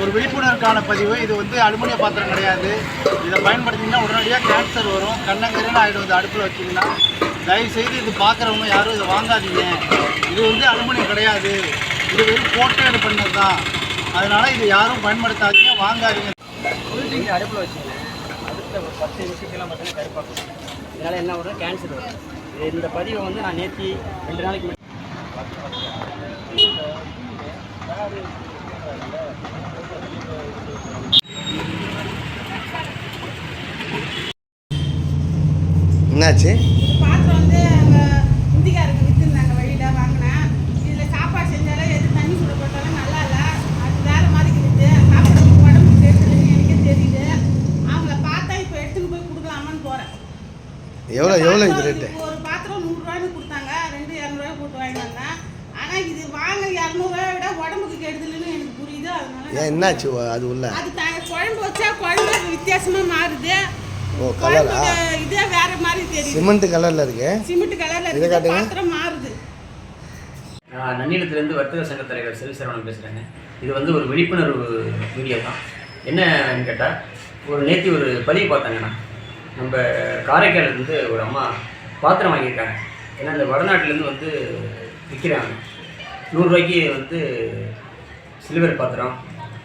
ஒரு விழிப்புணருக்கான பதிவு. இது வந்து அலுமினிய பாத்திரம் கிடையாது. இதை பயன்படுத்திங்கன்னா உடனடியாக கேன்சர் வரும். கண்ணங்கருன்னு ஆகிடும் இது அடுப்பில் வச்சிங்கன்னா. தயவுசெய்து இது பார்க்குறவங்க யாரும் இதை வாங்காதீங்க. இது வந்து அலுமினியம் கிடையாது. இது வெறும் இது பண்ணது தான் அதனால் இது யாரும் பயன்படுத்தாதீங்க. வாங்காதீங்க. அடுப்பில் வச்சுக்கோங்க. அடுத்த ஒரு பத்து நிமிஷத்துலாம் பார்த்தீங்கன்னா கருப்பாக்கும் இதனால் என்ன வரும்? கேன்சர் வரும். இந்த பதிவை வந்து நான் நேற்று ரெண்டு நாளைக்கு என்னாச்சு? பாத்திரம் வந்து அங்கே இந்திக்காருக்கு விற்றுருந்தாங்க வழியில் வாங்கினேன். இதில் சாப்பாடு செஞ்சாலும் எது தண்ணி சுட போட்டாலும் நல்லா இல்லை அது வேறு மாதிரி இருக்குது சாப்பிட உடம்புக்கு கேட்டுதுன்னு எனக்கே தெரியுது. அவங்கள பார்த்தா இப்போ எடுத்துன்னு போய் கொடுக்கலாமான்னு போகிறேன் எவ்வளோ எவ்வளோ இது ரேட்டு ஒரு பாத்திரம் நூறுரூவான்னு கொடுத்தாங்க. ரெண்டு இரநூறுவா போட்டு வாங்கிட்டு வந்தேன். ஆனால் இது வாங்க இரநூறுவா விட உடம்புக்கு கெடுதலுன்னு எனக்கு புரியுது. அதனால என்னாச்சு அது உள்ள? அது குழம்பு வச்சா குழம்பு வித்தியாசமாக மாறுது. ஓ கலரா இதே வேற மாதிரி தெரியுது. சிமெண்ட் கலரில் இருக்கு. சிமெண்ட் கலர்ல இதை இருக்குது காட்டுங்க. பாத்திரம் மாறுது. நான் நன்னிலத்திலேருந்து வர்த்தக சங்க தலைவர் செல்வி சரவணன் பேசுகிறேங்க இது வந்து ஒரு விழிப்புணர்வு வீடியோ தான். என்னன்னு கேட்டால் ஒரு நேற்று ஒரு பதிவு பார்த்தாங்கண்ணா நம்ம காரைக்கால்லேருந்து ஒரு அம்மா பாத்திரம் வாங்கியிருக்காங்க. ஏன்னா இந்த வடநாட்டிலேருந்து வந்து விற்கிறாங்க நூறுரூவாய்க்கு வந்து சில்வர் பாத்திரம்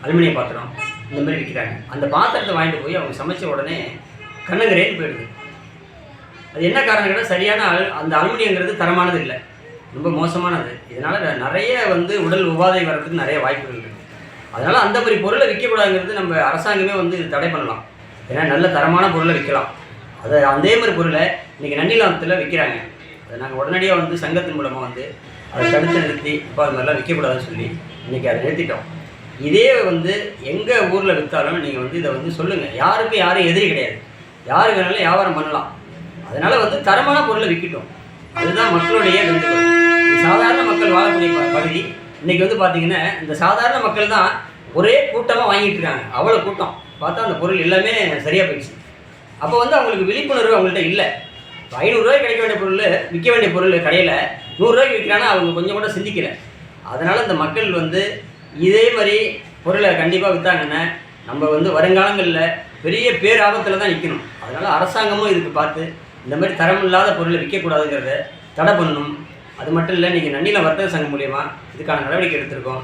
அலுமினிய பாத்திரம் இந்த மாதிரி விற்கிறாங்க அந்த பாத்திரத்தை வாங்கிட்டு போய் அவங்க சமைச்ச உடனே கண்ணங்கரேன்னு போயிடுது. அது என்ன காரணம் கேட்டால் சரியான அல் அந்த அலுமினியங்கிறது தரமானது இல்லை. ரொம்ப மோசமானது. இதனால் நிறைய வந்து உடல் உபாதை வர்றதுக்கு நிறைய வாய்ப்புகள் இருக்குது அதனால் அந்த மாதிரி பொருளை விற்கக்கூடாதுங்கிறது நம்ம அரசாங்கமே வந்து தடை பண்ணலாம். ஏன்னா நல்ல தரமான பொருளை விற்கலாம். அதை அதே மாதிரி பொருளை இன்றைக்கி நன்னிலாமத்தில் விற்கிறாங்க அதை நாங்கள் உடனடியாக வந்து சங்கத்தின் மூலமாக வந்து அதை தடுத்து நிறுத்தி இப்போ அது மாதிரிலாம் விற்கக்கூடாதுன்னு சொல்லி இன்றைக்கி அதை நிறுத்திட்டோம். இதே வந்து எங்கள் ஊரில் விற்றாலும் நீங்கள் வந்து இதை வந்து சொல்லுங்கள் யாருக்கும் யாரும் எதிரி கிடையாது. யாரு வேணாலும் வியாபாரம் பண்ணலாம். அதனால் வந்து தரமான பொருளை விற்கட்டும் அதுதான் மக்களுடைய வேண்டுகோள். சாதாரண மக்கள் வாழக்கூடிய பகுதி. இன்னைக்கு வந்து பார்த்தீங்கன்னா இந்த சாதாரண மக்கள் தான் ஒரே கூட்டமாக வாங்கிட்டு இருக்காங்க. அவ்வளோ கூட்டம். பார்த்தா அந்த பொருள் எல்லாமே சரியாக போயிடுச்சு. அப்போ வந்து அவங்களுக்கு விழிப்புணர்வு அவங்கள்ட்ட இல்லை. இப்போ ஐநூறுரூவாய்க்கு கிடைக்க வேண்டிய பொருள் விற்க வேண்டிய பொருள் கடையில் நூறுரூவாய்க்கு விற்கிறானா அவங்க கொஞ்சம் கூட சிந்திக்கல. அதனால் இந்த மக்கள் வந்து இதே மாதிரி பொருளை கண்டிப்பாக விற்றாங்கன்னா நம்ம வந்து வருங்காலங்களில் பெரிய பேராபத்தில் தான் நிற்கணும் அதனால் அரசாங்கமும் இதுக்கு பார்த்து இந்த மாதிரி தரமில்லாத பொருளை விற்கக்கூடாதுங்கிறத தடை பண்ணணும். அது மட்டும் இல்லை நீங்கள் நன்னில வர்த்தக சங்கம் மூலியமாக இதுக்கான நடவடிக்கை எடுத்திருக்கோம்.